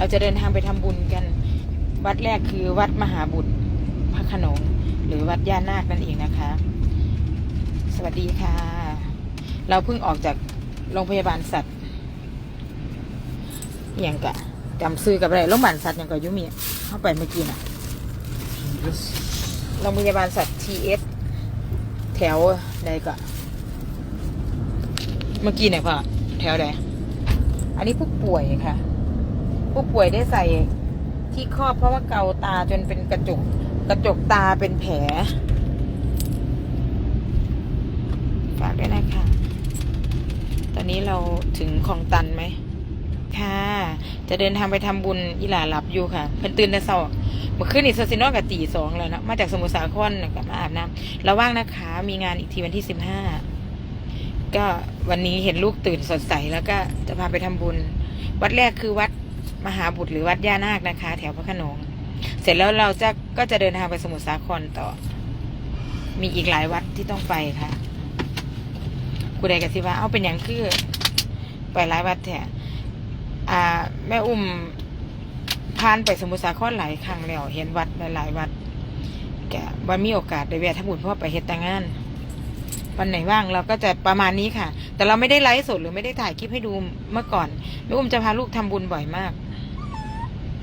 เราจะเดินทางไปทำบุญกัน วัดแรกคือวัดมหาบุตรพระโขนงหรือวัดย่านาคนั่นเองนะคะ สวัสดีค่ะ เราเพิ่งออกจากโรงพยาบาลสัตว์อหย่างกะจำซื้อกับอะไรโรงพยาบาลสัตว์อย่างกะยุมีเข้าไปเมื่อกี้น่ะโรงพยาบาลสัตว์ทีเอสแถวใดก็เมื่อกี้เนี่ยพ่อแถวใดอันนี้ผู้ป่วยค่ะ ผู้ป่วยได้ใส่ที่ครอบเพราะว่าเกาตาจนเป็นกระจกกระจกตาเป็นแผลฝากด้วยนะคะ ตอนนี้เราถึงคลองตันไหม ค่ะ จะเดินทางไปทำบุญอีหลาหลับอยู่ค่ะ เพิ่นตื่นแต่เช้าเมื่อคืนนี่ซาซินอนกับตีสองแล้วนะมาจากสมุทรสาครกลับมาอาบน้ำเราว่างนะคะ มีงานอีกทีวันที่สิบห้าก็วันนี้เห็นลูกตื่นสดใสแล้วก็จะพาไปทำบุญ วัดแรกคือวัด มหาบุตรหรือวัดย่านาคนะคะ แถวพระขนง เสร็จแล้วเราจะก็จะเดินทางไปสมุทรสาครต่อ มีอีกหลายวัดที่ต้องไปค่ะกูใดกันสิว่าเอาเป็นอย่างคือ ไปหลายวัดแท้อ่า แม่อุ้มผ่านไปสมุทรสาครหลายครั้งแล้ว เห็นวัดหลายๆวัดแกวันมีโอกาสได้แวะทำบุญเพราะไปเฮ็ดแต่งงานวันไหนว่างเราก็จะประมาณนี้ค่ะ แต่เราไม่ได้ไลฟ์สดหรือไม่ได้ถ่ายคลิปให้ดูเมื่อก่อนแม่อุ้มจะพาลูกทำบุญบ่อยมาก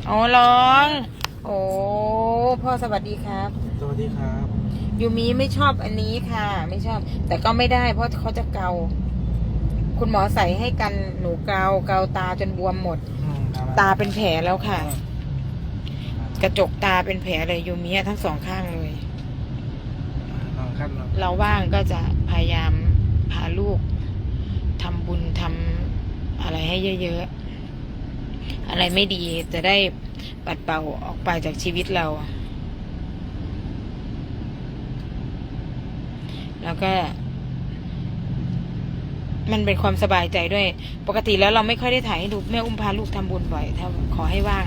อ๋อร้อง โอ้พ่อสวัสดีครับ สวัสดีครับ ยูมีไม่ชอบอันนี้ค่ะ ไม่ชอบ แต่ก็ไม่ได้ เพราะเขาจะเกา คุณหมอใส่ให้กันหนูเกาเกาตาจนบวมหมดตาเป็นแผลแล้วค่ะ กระจกตาเป็นแผลเลยยูมีทั้งสองข้างเลย ลองขั้นลองเราว่างก็จะพยายามพาลูกทำบุญทำอะไรให้เยอะๆ อะไรไม่ดีจะได้ปัดเป่าออกไปจากชีวิตเรา แล้วก็ มันเป็นความสบายใจด้วย ปกติแล้วเราไม่ค่อยได้ถ่ายให้ดูแม่อุ้มพาลูกทำบุญบ่อยถ้าขอให้ว่าง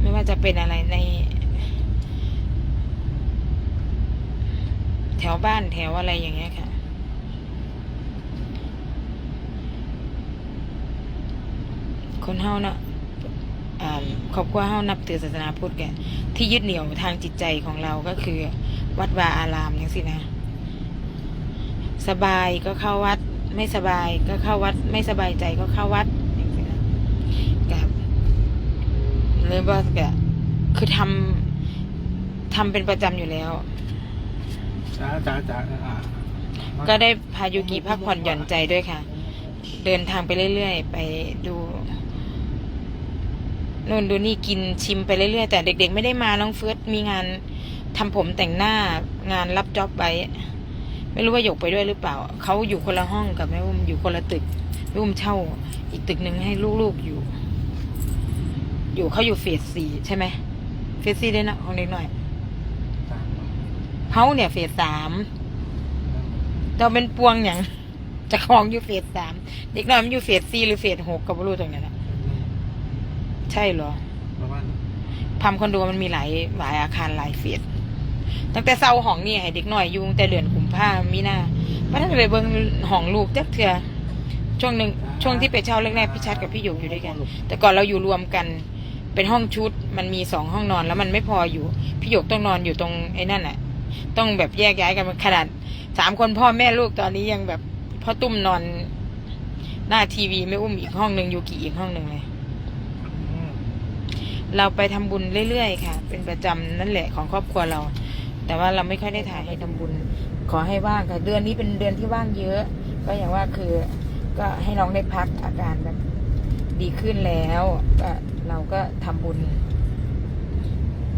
ไม่ว่าจะเป็นอะไรใน แถวบ้านแถวอะไรอย่างเงี้ยค่ะ คนเฮาเนาะอ่าครอบครัวเฮานับถือศาสนาพุทธแกที่ยึดเหนี่ยวทางจิตใจของเราก็คือ วัดวาอารามอย่างสินะ สบายก็เข้าวัด ไม่สบายก็เข้าวัด ไม่สบายใจก็เข้าวัดอย่างสินะกับเลยว่าแกคือทำทำเป็นประจำอยู่แล้วจ้าจ้าจ้าอ่าก็ได้พายุกิพักผ่อนหย่อนใจด้วยค่ะ เดินทางไปเรื่อยๆ ไปดู นู่นดูนี่กินชิมไปเรื่อยๆแต่เด็ก ๆ ไม่ได้มาน้องเฟิร์สมีงานทำผมแต่งหน้างานรับจ็อบไว้ ไม่รู้ว่าหยกไปด้วยหรือเปล่า เขาอยู่คนละห้องกับแม่อุ้มอยู่คนละตึกแม่อุ้มเช่า อีกตึกหนึ่งให้ลูกๆอยู่ อยู่เขาอยู่เฟสสี่ใช่ไหมเฟสสี่ได้นะของเด็กหน่อยเขาเนี่ยเฟสสามเราเป็นปวงอย่างจะคลองอยู่เฟสสามเด็กน้อยมันอยู่เฟสสี่หรือเฟสหกก็ไม่รู้ตรงนั้นนะ ใช่เหรอประมาณพัมคอนโดมันมีหลายหลายอาคารหลายเฟสตั้งแต่เซาห้องนี่ให้เด็กน้อยอยุงแต่เดือนกุมภามีหน้าไม่ได้เลยเบิ่งห้องลูกจักเถื่อช่วงหนึ่งช่วงที่ไปเช่าแรกๆพี่ชัดกับพี่หยกอยู่ด้วยกัน แต่ก่อนเราอยู่รวมกันเป็นห้องชุดมันมีสองห้องนอนแล้วมันไม่พออยู่ พี่หยกต้องนอนอยู่ตรงไอ้นั่นแหละต้องแบบแยกย้ายกันขนาดสามคนพ่อแม่ลูกตอนนี้ยังแบบพ่อตุ้มนอนหน้าทีวีไม่อุ้มอีกห้องหนึ่งยูกิอีกห้องหนึ่งเลยอืม เราไปทำบุญเรื่อยๆค่ะ เป็นประจำนั่นแหละของครอบครัวเรา แต่ว่าเราไม่ค่อยได้ถ่ายให้ทำบุญ ขอให้ว่างค่ะ เดือนนี้เป็นเดือนที่ว่างเยอะ ก็อย่างว่าคือก็ให้น้องได้พักอาการแบบดีขึ้นแล้วก็เราก็ทำบุญ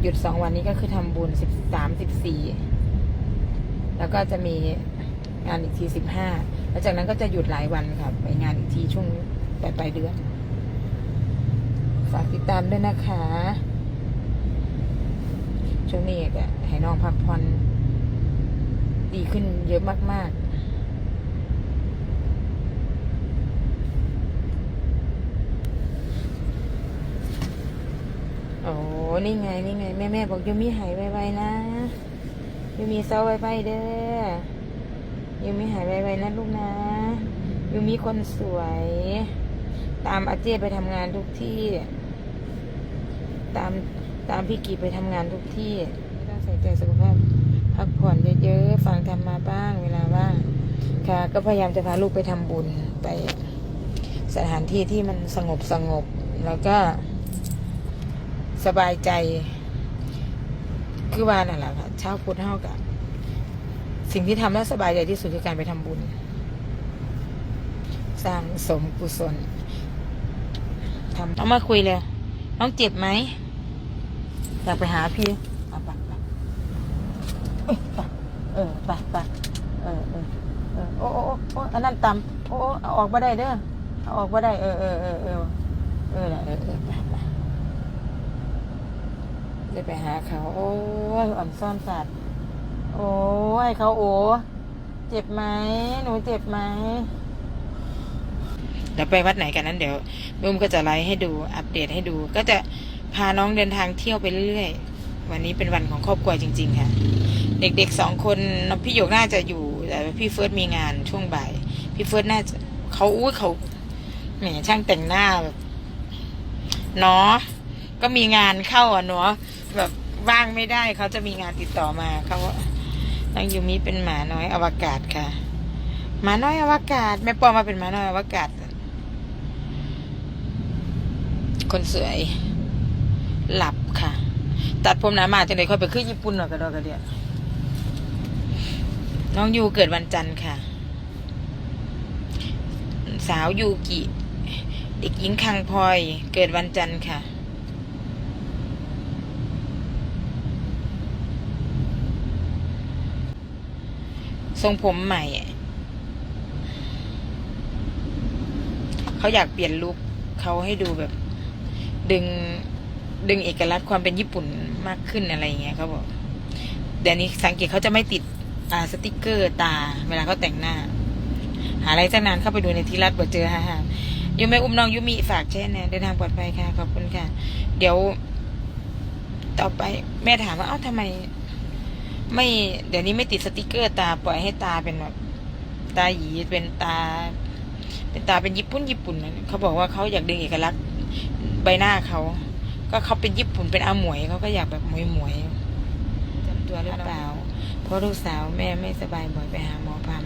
หยุดสองวันนี้ก็คือทำบุญสิบสามสิบสี่แล้วก็จะมีงานอีกทีสิบห้าแล้วจากนั้นก็จะหยุดหลายวันค่ะไปงานอีกทีช่วงปลายปลายเดือน ฝากติดตามด้วยนะคะช่วงนี้ก็ให้น้องพักผ่อนดีขึ้นเยอะมาก ๆโอ้นี่ไง นี่ไง แม่แม่บอกยูมีหายไวๆนะยูมีเศร้าไวๆเด้อยูมีหายไวๆนะลูกนะยูมีคนสวย ตามอาเจียไปทำงานทุกที่ ตามตามพี่กีไปทำงานทุกที่ต้องใส่ใจสุขภาพ พักผ่อนเยอะๆฟังธรรมมาบ้างเวลาว่างค่ะ ก็พยายามจะพาลูกไปทำบุญไปสถานที่ที่มันสงบสงบ แล้วก็สบายใจ คือว่านั่นแหละค่ะเช้าพุทธเท่ากับสิ่งที่ทำแล้วสบายใจที่สุดคือการไปทำบุญ สร้างสมกุศล ทำเอามาคุยเลยน้องเจ็บไหมอยากไปหาพี่เอาไปไปเอ้ยไปเอไปไปเออเออเออโอ้โอ้โอ้อันนั้นต่ำโอ้โอ้เอาออกมาได้เด้อเอาออกมาได้เออเออเออเออเออเออเออไปไปได้ไปหาเขา โอ้ยอ่อนซ่อนสัตว์โอ้ยเขาโอ้เจ็บไหมหนูเจ็บไหม เดี๋ยวไปวัดไหนกันนั้นเดี๋ยวบุ้มก็จะไลฟ์ให้ดูอัปเดตให้ดู ก็จะพาน้องเดินทางเที่ยวไปเรื่อยๆ วันนี้เป็นวันของครอบครัวจริง ๆ ค่ะ เด็กๆสองคนพี่หยกน่าจะอยู่แต่พี่เฟิร์สมีงานช่วงบ่าย พี่เฟิร์สน่าจะเขาอุ้ยเขาแหมช่างแต่งหน้าแบบเนาะก็มีงานเข้าอะเนาะแบบว่างไม่ได้เขาจะมีงานติดต่อมาเขาน้องยูมิเป็นหมาน้อยอวกาศค่ะหมาน้อยอวกาศแม่ปอมาเป็นหมาน้อยอวกาศ คนสวย หลับค่ะ ตัดผมหนามาจังเลยค่อยไปขึ้นญี่ปุ่นหน่อยกระดอกกระเดียน้องยูเกิดวันจันทร์ค่ะ สาวยูกิ เด็กหญิงคังพลอย เกิดวันจันทร์ค่ะทรงผมใหม่ เขาอยากเปลี่ยนลุคเขาให้ดูแบบ ดึงดึงเอกลักษณ์ความเป็นญี่ปุ่นมากขึ้นอะไรเงี้ยเขาบอกเดี๋ยวนี้สังเกตเขาจะไม่ติดอ่าสติกเกอร์ตา เวลาเขาแต่งหน้า หาอะไรสักนานเข้าไปดูในที่รัดบ่เจอฮ่าฮ่ายูไม่อุ้มน้องยูมีฝากแช่แน่เดินทางปลอดภัยค่ะขอบคุณค่ะ เดี๋ยว ต่อไป แม่ถามว่าเอ้าทำไม ไม่เดี๋ยวนี้ไม่ติดสติกเกอร์ ตาปล่อยให้ตาเป็นแบบตาหยีเป็นตา เป็นตาเป็นญี่ปุ่นญี่ปุ่นนะเขาบอกว่าเขาอยากดึงเอกลักษณ์ ใบหน้าเขา ก็เขาเป็นญี่ปุ่นเป็นอาหมวยเขาก็อยากแบบหมวยหมวยๆจำตัวหรือเปล่า เพราะลูกสาวแม่ไม่สบายบ่อยไปหาหมอพาม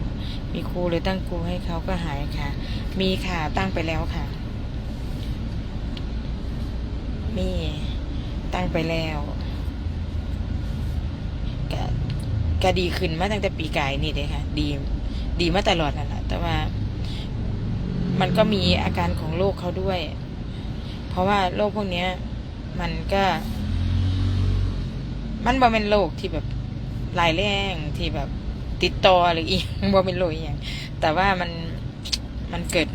มีครูเลยตั้งครูให้เขาก็หายค่ะ มีค่ะตั้งไปแล้วค่ะ มีตั้งไปแล้วก็ก็ดีขึ้นมาตั้งแต่ปีกายนี่เลยค่ะ ดี ดีมาตลอดนั่นแหละแต่ว่า มันก็มีอาการของโรคเขาด้วย เพราะว่าโรคพวกเนี้ย มันก็ มันบ่เป็นโรคที่แบบรายแรงที่แบบติดต่อหรืออีกบ่เป็นโรคอหย่างแต่ว่ามันมันเกิด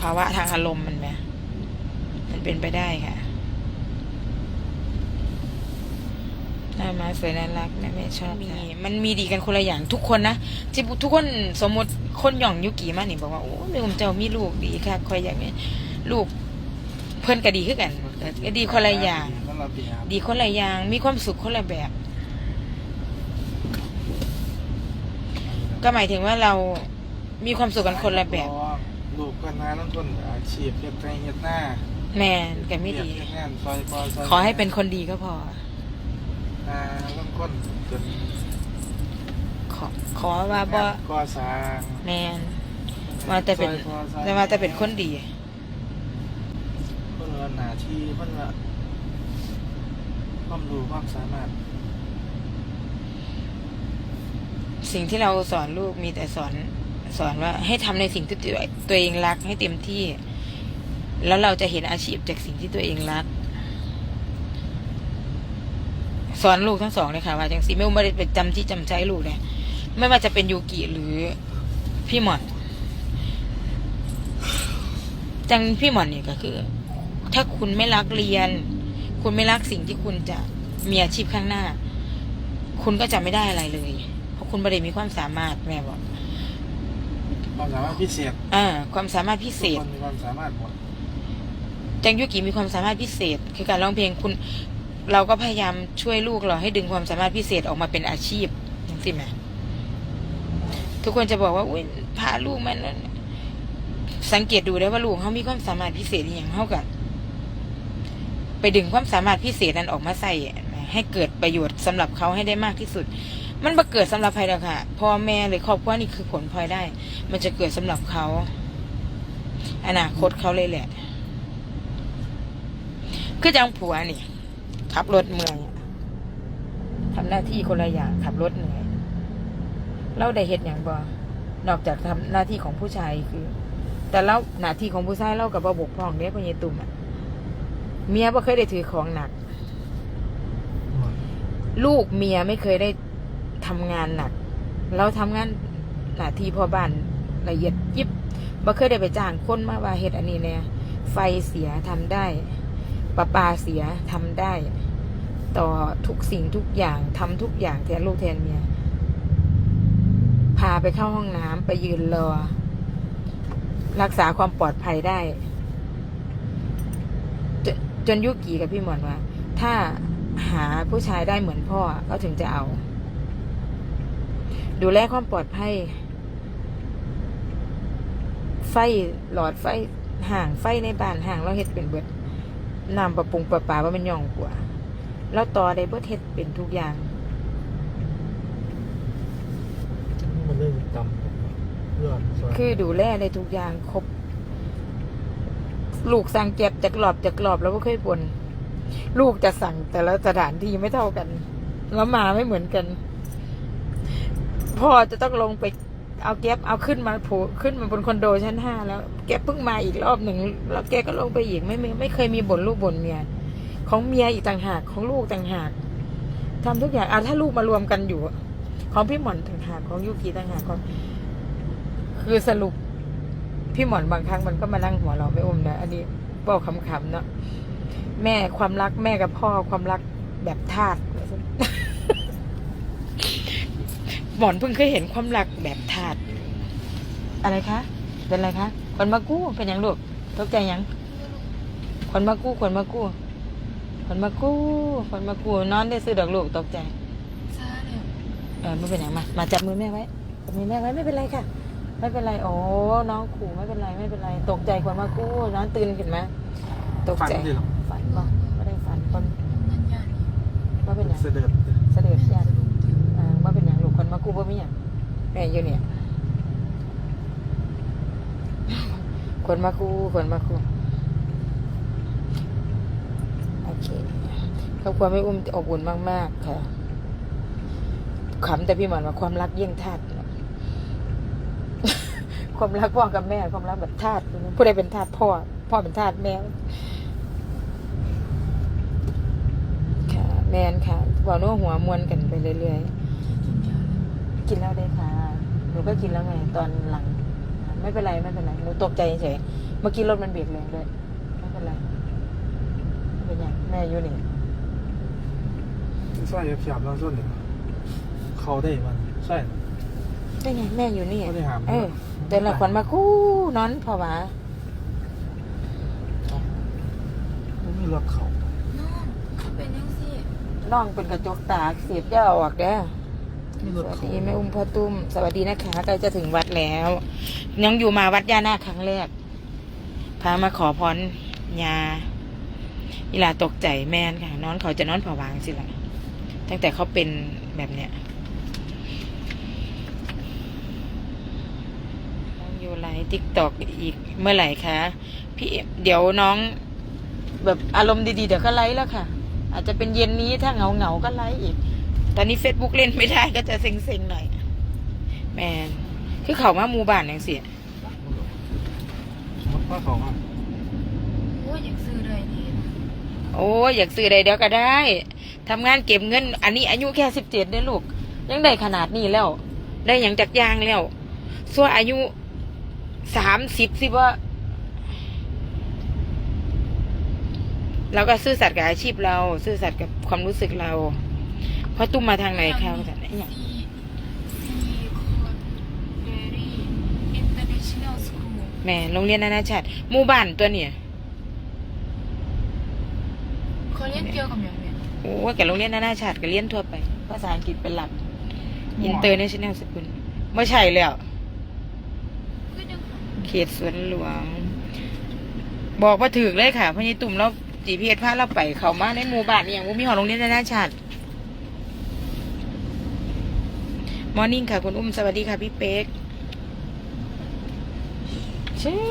ภาวะทางอารมณ์มันไหมมันเป็นไปได้ค่ะหน้ามาสวยน่ารักแม่แม่ชอบมีมันมีดีกันคนละอย่างทุกคนนะที่ทุกคนสมมติคนหย่องยุกีมานี่บอกว่าโอ้แม่ผมเจ้ามีลูกดีค่ะคอยอย่างนี้ลูก เพื่อนก็ดีขึ้นกันก็ดีคนละอย่างสำหรับปีครับดีคนละอย่าง มีความสุขคนละแบบ ก็หมายถึงว่าเรามีความสุขกันคนละแบบลูกกันนะต้องคนอาชีพเฮ็ดไร่เฮ็ดหน้า แม่นกันไม่ดีเฮ็ดงานซอยปอซอยขอให้เป็นคนดีก็พออ่าต้องคนจนขอขอว่าบ่ก่อสร้างแมนว่าแต่เป็นซอยพอซอยแต่ว่าแต่เป็นคนดีค นละหน้าที่คนละความรู้ความสามารถสิ่งที่เราสอนลูกมีแต่สอนสอนว่าให้ทำในสิ่งที่ตัวตัวเองรักให้เต็มที่ แล้วเราจะเห็นอาชีพจากสิ่งที่ตัวเองรัก สอนลูกทั้งสองเลยค่ะว่าจังสีไม่ว่าไม่ได้เป็นจำที่จำใจลูกเลยไม่ว่าจะเป็นยูกิหรือพี่หมอน จังพี่หมอนเนี่ยก็คือ ถ้าคุณไม่รักเรียน คุณไม่รักสิ่งที่คุณจะมีอาชีพข้างหน้า คุณก็จะไม่ได้อะไรเลย เพราะคุณไม่ได้มีความสามารถแม่บอกความสามารถพิเศษอ่าความสามารถพิเศทุกษคนมีความสามารถหมดจังยุกิมีความสามารถพิเศษ คือการร้องเพลงคุณ เราก็พยายามช่วยลูกเราให้ดึงความสามารถพิเศษออกมาเป็นอาชีพอย่างสิแม่ทุกคนจะบอกว่าอุ้ยพาลูกมันสังเกตดูได้ว่าลูกเขามีความสามารถพิเศษอหย่างเขากับ ไปดึงความสามารถพิเศษนั้นออกมาใส่ให้เกิดประโยชน์สำหรับเขาให้ได้มากที่สุด มันมาเกิดสำหรับใครหรอกค่ะพ่อแม่หรือครอบครัวนี่คือผลพลอยได้ มันจะเกิดสำหรับเขาอนาคตเขาเลยแหละ คือจังผัวนี่ขับรถเมือยอะทำหน้าที่คนละอย่างขับรถเหนื่อยเราได้เห็นอย่างบ่นอกจากทำหน้าที่ของผู้ชายคือ แต่เราหน้าที่ของผู้ชายเรากับบกพร่องเด้พ่อเยตุ่มอะ เมียบ่เคยได้ถือของหนัก ลูกเมียไม่เคยได้ทำงานหนัก เราทำงานหน้าที่พ่อบ้านละเอียดยิบบ่เคยได้ไปจ้างคนมาว่าเฮ็ดอันนี้แน่ไฟเสียทำได้ประปาเสียทำได้ ต่อทุกสิ่งทุกอย่างทำทุกอย่างแทนลูกแทนเมียพาไปเข้าห้องน้ำไปยืนรอ รักษาความปลอดภัยได้ จนยุกีกับพี่หมอนว่า ถ้าหาผู้ชายได้เหมือนพ่อก็ถึงจะเอา ดูแลความปลอดภัย ไฟหลอดไฟห่างไฟในบ้านห่างเราเฮ็ดเป็นเบิดน้ำประปรุงประปาว่ามันย่องกว่าแล้วต่อได้เบิดเฮ็ดเป็นทุกอย่างมันเรื่องจำเพื่อนซอยคือดูแลในทุกอย่างครบ ลูกสั่งเก็บจากหลอบจากหลอบแล้วก็เคยบน ลูกจะสั่งแต่ละสถานที่ไม่เท่ากัน แล้วมาไม่เหมือนกัน พ่อจะต้องลงไปเอาแก๊ปเอาขึ้นมาผล่ขึ้นมาบนคอนโดชั้นห้าแล้วแก๊ปเพิ่งมาอีกรอบหนึ่งแล้วแกก็ลงไปอีกไม่ไม่ไม่เคยมีบ่นลูกบ่นเมียของเมียอีกต่างหากของลูกต่างหากทำทุกอย่างอะถ้าลูกมารวมกันอยู่ ของพี่หมอนต่างหากของยุกีต่างหากของคือสรุป พี่หมอนบางครั้งมันก็มานั่งหัวเราะไม่อมนะอันนี้บอกคำๆเนาะแม่ความรักแม่กับพ่อความรักแบบทาสหมอนเพิ่งเคยเห็นความรักแบบทาสอะไรคะเป็นอะไรคะคนมากู้เป็นหยังลูกตกใจหยังคนมากู้คนมากู้คนมากู้คนมากู้นอนได้ซื้อดอกลูกตกใจซาเนี่ยเออไม่เป็นไรมา มาจับมือแม่ไว้จับมือแม่ไว้ไม่เป็นไรค่ะ ไม่เป็นไรโอ้น้องขู่ไม่เป็นไรไม่เป็นไร ตกใจคนมากู้น้องตื่นขึ้นมาตกฝันใจดิหรอ ฝันบ่ไม่ได้ฝันคนนั่นยานี่ว่าเป็นหยังเสด็จเสด็จยันอ่าว่าเป็นหยังลูกคนมากู้ว่าไม่หยังแม่อยู่เนี่ยคนมากู้คนมากู้โอเคครอบครัวไม่อุ้มอบอุ่นมาก ๆ ค่ะขำแต่พี่หมอนว่าความรักเยี่ยงทาส ความรักพ่อกับแม่ ความรักแบบทาสผู้ใดเป็นทาสพ่อ พ่อเป็นทาสแม่ค่ะ แมนค่ะบอกนัวหัวมวนกันไปเรื่อยๆกินแล้วได้ค่ะหนูก็กินแล้วไงตอนหลัง ไม่เป็นไรไม่เป็นไรหนูตกใจเฉยเมื่อกี้รถมันเบรกแรงด้วยไม่เป็นไรไม่เป็นยังแม่อยู่นี่ใส่แคบแล้วส่วนหนึ่งเขาได้มันใช่ได้ไงแม่อยู่นี่เขาได้หามเออ เดินละควันมาคู่นอนพอวะมันมีรถเขาน้องเขาเป็นยังสิน้องเป็นกระจกตาเสียบย่าออกเด้อมีรสถวัสเขาดีแม่อุ้มพ่อตุ้ม สวัสดีนะคะใกล้จะถึงวัดแล้ว ยังอยู่มาวัดย่านาคครั้งแรก พามาขอพรยาอีหลาตกใจแม่นค่ะ นอนเขาจะนอนผวางสิละตั้งแต่เขาเป็นแบบเนี้ย น้องอยู่ไลฟ์ติ๊กตอกอีกเมื่อไหร่คะพี่เอ็มเดี๋ยวน้อง แบบอารมณ์ดีๆเดี๋ยวก็ไลฟ์แล้วค่ะ อาจจะเป็นเย็นนี้ถ้าเหงาเหงาๆก็ไลฟ์อีก ตอนนี้เฟซบุ๊กเล่นไม่ได้ก็จะเซ็งๆหน่อย แมนคือเขามาหมู่บ้านอย่างเสียมันก็เขามาโอ้ยอยากซื้อเลยนี่โอ้ยอยากซื้อใดเดี๋ยวก็ได้ทำงานเก็บเงิน อันนี้อายุแค่สิบเจ็ดเนี่ยลูก ยังได้ขนาดนี้แล้ว ได้อย่างจักอยางแล้วส่วนอายุ สามสิบสิว่าเราก็ซื่อสัตย์กับอาชีพเรา ซื่อสัตย์กับความรู้สึกเรา เพราะตุ้มมาทางไหนคะว่าแต่ไหนอย่างซีซีคอนเดรี่อินเตอร์เนชั่นแนลสคูลแหม่โรงเรียนนานาชาติหมู่บ้านตัวเนี่ยเขาเรียนเกี่ยวกับอย่างเนี้ยโอ้ยกับโรงเรียนนานาชาติก็เรียนทั่วไป ภาษาอังกฤษเป็นหลักอินเตอร์เนชั่นแนลสกุลไม่ใช่แล้วก็ยังค เขตสวนหลวง บอกว่าถือเลยค่ะพญตุ่มแล้วจีพีเอสพาเราไปเขามาในหมู่บ้านอหย่างว่ามีหอโรงเรียนนานาชาติมอร์นิ่งค่ะ คุณอุ้มสวัสดีค่ะ พี่เป๊กชื่อ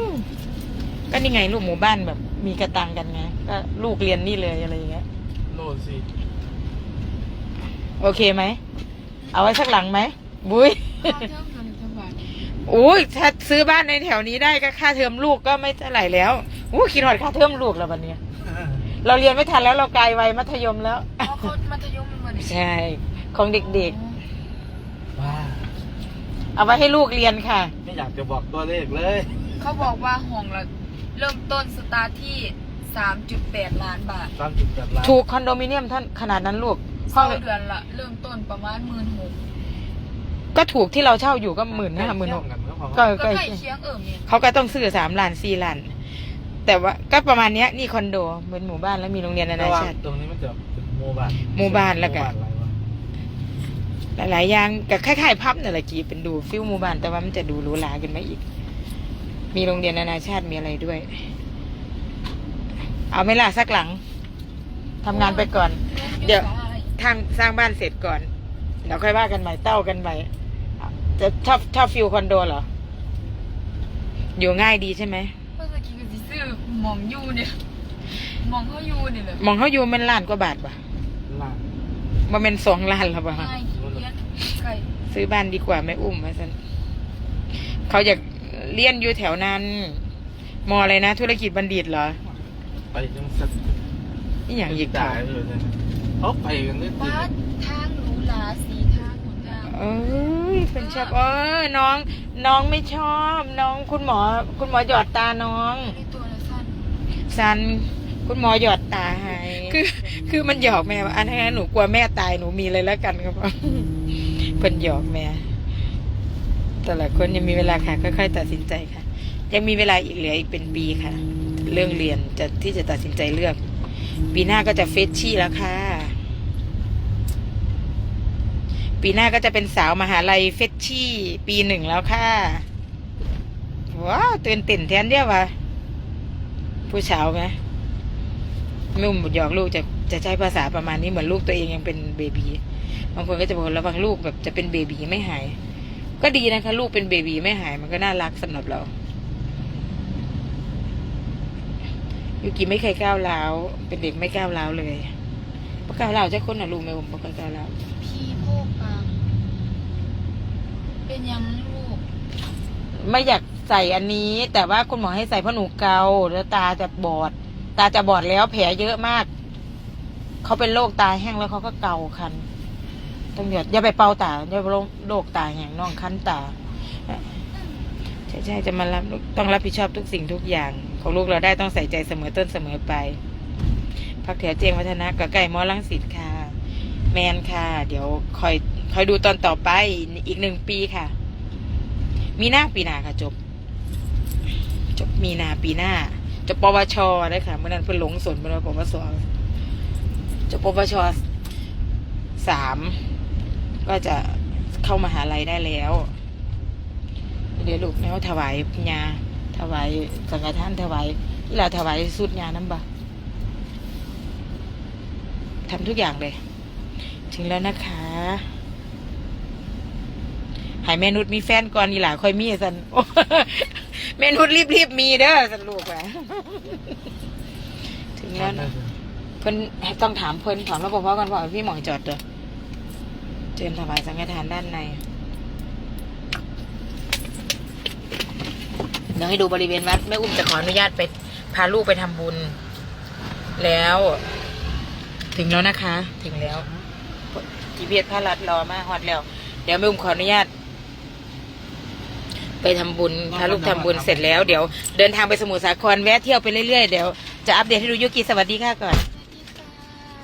ก็นี่ไงลูกหมู่บ้านแบบ มีกระตังกันไงก็ลูกเรียนนี่เลยอะไรอย่างเงี้ยโลดสิ โอเคไหม เอาไว้สักหลังไหมบุ้ย ค่าเทอมเดือนจังหวัดอุ้ยถ้าซื้อบ้านในแถวนี้ได้ก็ค่าเทอมลูกก็ไม่เท่าไหร่แล้วอู้คิดหอดค่าเทอมลูกแล้ววันนี้เราเรียนไม่ทันแล้วเราไกลวัยมัธยมแล้วเพราะเขามัธยมมันบ่ได้ใช่ของเด็กว้าๆเอาไว้ให้ลูกเรียนค่ะ ไม่อยากจะบอกตัวเลขเลย เขาบอกว่าห้องละเริ่มต้นสตาร์ทที่ 3.8 ล้านบาทตามจุดแบบร้าน ถูกคอนโดมิเนียมท่านขนาดนั้นลูกห้เช่าองเดือนละเริ่มต้นประมาณหมื่นหก ก็ถูกที่เราเช่าอยู่ก็หมื่นห้าหมื่นหกก็ก็ก็ใกล้เคียงเอิมเนี่ยเขาก็ต้องซื้อสามล้านสี่ล้านแต่ว่าก็ประมาณเนี้ยนี่คอนโดเป็นหมู่บ้านแล้วมีโรงเรียนนาแต่นาว่าชาติตรงนี้มันจะเป็นหมู่บ้านหมู่บ้านแล้วก็หมู่บ้านอะไรวะหลายๆอย่างก็คล้ายๆพับนั่นแหละกีเป็นดูฟิลหมู่บ้านแต่ว่ามันจะดูหรูหราขึ้นมาอีก มีโรงเรียนนานาชาติมีอะไรด้วย เอาไหม่ล่ะสักหลังทำงานไปก่อน เดี๋ยวทางสร้างบ้านเสร็จก่อนเดี๋ยวค่อยว่ากันใหม่เต้ากันใหม่ จะชอบชอบฟิลคอนโดเหรอ อยู่ง่ายดีใช่ไหมเมื่อกี้ก็สิซื้อหมองอยู่เนี่ยหมองเขาอยู่นี่แหละมองเขาอยู่มันล้านกว่าบาทป่ะล่างมันเป็นสองล้านแล้วป่ะง่ายเลี้ยงไก่ซื้อบ้านดีกว่าไม่อุ้มมาสันเขาอยากเลี้ยนอยู่แถวนั้น มออะไรนะ ธุรกิจบัณฑิตเหรอไปจังสักนี่อย่างอีกจ่าค่ะยอยู่เลยเขาไปกันนิดเดี บ้ายวนทางหรูหราสีทางหนทาง เอ้ย เป็นชอบเออน้อง น้องไม่ชอบ น้องคุณหมอ คุณหมอหยอดตาน้องในตัวละสั้นซันคุณหมอหยอดตาให้คือ คือมันหยอกแม่ว่าอันนั้นหนูกลัวแม่ตายหนูมีเลยแล้วกันครับเพิ่นหยอกแม่แต่ละคนยังมีเวลาค่ะค่อย ๆ ตัดสินใจค่ะ ยังมีเวลาอีกเหลืออีกเป็นปีค่ะ เรื่องเรียนจะที่จะตัดสินใจเลือก ปีหน้าก็จะเฟชชี่แล้วค่ะ ปีหน้าก็จะเป็นสาวมหาลัยเฟชชี่ปีหนึ่งแล้วค่ะ ว้าวตื่นเต้นแทนเดียววะผู้สาวไหมไม่มหยอกลูกจะจะใช้ภาษาประมาณนี้เหมือนลูกตัวเองยังเป็นเบบีบางคนก็จะบอกระวังลูกแบบจะเป็นเบบีไม่หาย ก็ดีนะคะ ลูกเป็นเบบีไม่หาย มันก็น่ารักสำหรับเรายูกิไม่เคยก้าวร้าวเป็นเด็กไม่ก้าวร้าวเลยพราะก้าวร้าวจะคนน่ะลูกไม่ผมเพราก้าวร้าว พี่โพกปัง เป็นยังลูกไม่อยากใส่อันนี้ แต่ว่าคุณหมอให้ใส่เพราะหนูเกาแล้วตาจะบอด ตาจะบอดแล้วแผลเยอะมาก เขาเป็นโรคตาแห้งแล้วเขาก็เกาคันต้องหยดอย่าไปเป่าตาอย่าไปโรคตาแห้งน้องคันตาใช่ใช่จะมารับต้องรับผิดชอบทุกสิ่งทุกอย่าง ของลูกเราได้ต้องใส่ใจเสมอต้นเสมอไปพักแถวเจียงวัฒนะกับไก่มอลังสิตค่ะ แมนค่ะ เดี๋ยวคอย คอยดูตอนต่อไปอีกหนึ่งปีค่ะ มีหน้าปีหน้าค่ะจบ จบมีนาปีหน้าจบปวชเลยค่ะเมื่อนั้นเพิ่นหลงสนเมื่อนั้นปวสจบปวชสามก็จะเข้ามาหาลัยได้แล้ว เดี๋ยวลูกแนวถวายญาถวายสังฆทานถวายเวลาถวายสุดญาน้ำบะทำทุกอย่างเลย ถึงแล้วนะคะ ใหายแม่นุชมีแฟนก่อนนี่หล่ะค่อยมีสันแม่นุชรีบๆมีเด้อสันลูกแหวะถึงแล้วนะเพิ่นต้องถามเพิ่นถามรปภก่อนว่าพี่หมอจอดเด้อเจิญถวายสังฆทานด้านในเดี๋ยวให้ดูบริเวณวัดแม่อุ้มจะขออนุญาตไปพาลูกไปทำบุญ แล้ว ถึงแล้วนะคะ ถึงแล้วจีเบียดพระรัดรอมาฮอดแล้ว เดี๋ยวแม่อุ้มขออนุญาต ไปทำบุญพาลูกทำบุญเสร็จแล้วเดี๋ยวเดินทางไปสมุทรสาครแวะเที่ยวไปเรื่อยๆเดี๋ยวจะอัปเดตให้ดูยุกิสวัสดีค่ะก่อน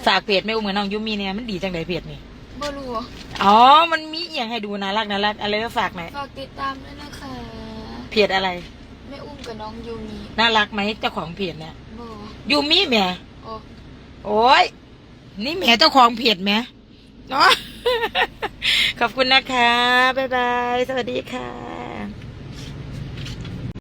ฝากเพจแม่อุ้มกับน้องยุมีเนี่ยมันดีจังไดเพจนี่บรูอ๋อมันมีอหย่างให้ดูน่ารักน่ารักอะไรก็ฝากหน่อยฝากติดตามด้วยนะคะเพจอะไร แม่อุ้มกับน้องยูมีน่ารักไหมเจ้าของเพจเนี่ยบอยูมีแหม่โอ้โอ้ย นี่แหม่เจ้าของเพจแหม่เนาะ ขอบคุณนะคะ บ๊ายบาย สวัสดีค่ะ